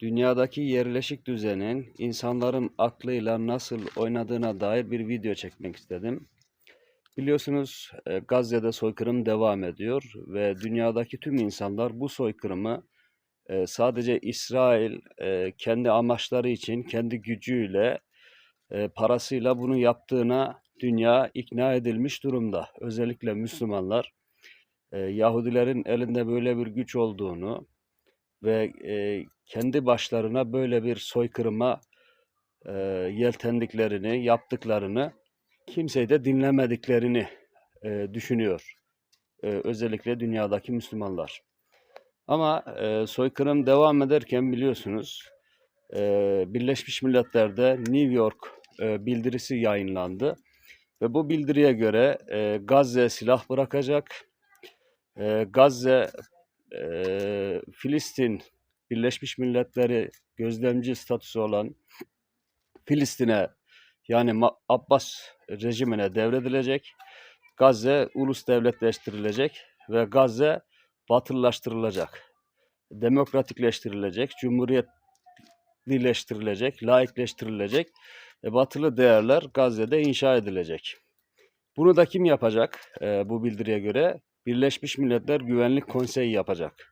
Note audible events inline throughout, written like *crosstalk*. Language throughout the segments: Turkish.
Dünyadaki yerleşik düzenin insanların aklıyla nasıl oynadığına dair bir video çekmek istedim. Biliyorsunuz e, Gazze'de soykırım devam ediyor ve dünyadaki tüm insanlar bu soykırımı e, sadece İsrail e, kendi amaçları için, kendi gücüyle, parasıyla bunu yaptığına dünya ikna edilmiş durumda. Özellikle Müslümanlar Yahudilerin elinde böyle bir güç olduğunu ve kendi başlarına böyle bir soykırıma e, yeltendiklerini, yaptıklarını, kimseyi de dinlemediklerini e, düşünüyor. E, özellikle dünyadaki Müslümanlar. Ama e, soykırım devam ederken biliyorsunuz e, Birleşmiş Milletler'de New York e, bildirisi yayınlandı. Ve bu bildiriye göre e, Gazze silah bırakacak, e, Gazze, e, Filistin, Birleşmiş Milletleri gözlemci statüsü olan Filistin'e yani Abbas rejimine devredilecek. Gazze ulus devletleştirilecek ve Gazze batılılaştırılacak. Demokratikleştirilecek, cumhuriyetlileştirilecek, laikleştirilecek ve batılı değerler Gazze'de inşa edilecek. Bunu da kim yapacak e, bu bildiriye göre? Birleşmiş Milletler Güvenlik Konseyi yapacak.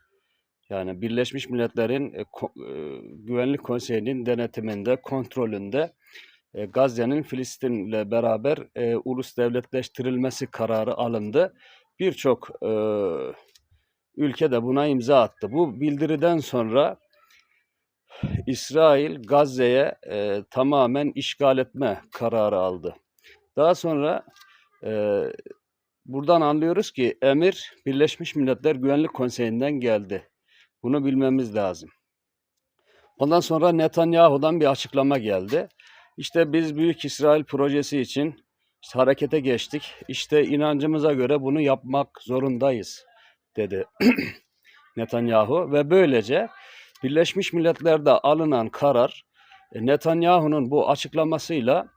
Yani Birleşmiş Milletler'in e, ko- e, Güvenlik Konseyi'nin denetiminde, kontrolünde e, Gazze'nin Filistin'le beraber e, ulus devletleştirilmesi kararı alındı. Birçok e, ülke de buna imza attı. Bu bildiriden sonra İsrail Gazze'ye e, tamamen işgal etme kararı aldı. Daha sonra e, buradan anlıyoruz ki emir Birleşmiş Milletler Güvenlik Konseyi'nden geldi. Bunu bilmemiz lazım. Ondan sonra Netanyahu'dan bir açıklama geldi. İşte biz Büyük İsrail projesi için işte harekete geçtik. İşte inancımıza göre bunu yapmak zorundayız dedi *clears throat* Netanyahu ve böylece Birleşmiş Milletler'de alınan karar e, Netanyahu'nun bu açıklamasıyla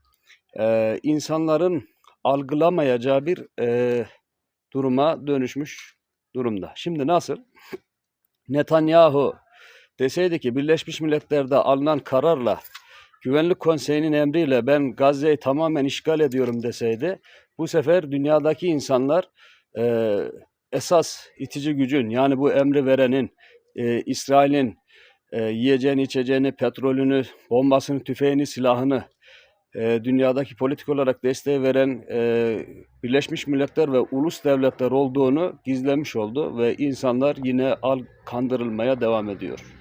e, insanların algılamayacağı bir e, duruma dönüşmüş durumda. Şimdi nasıl? Netanyahu deseydi ki Birleşmiş Milletler'de alınan kararla Güvenlik Konseyi'nin emriyle ben Gazze'yi tamamen işgal ediyorum deseydi bu sefer dünyadaki insanlar e, esas itici gücün yani bu emri verenin e, İsrail'in e, yiyeceğini, içeceğini, petrolünü, bombasını, tüfeğini, silahını e, dünyadaki politik olarak desteği veren e, Birleşmiş Milletler ve ulus devletler olduğunu gizlemiş oldu ve insanlar yine al kandırılmaya devam ediyor.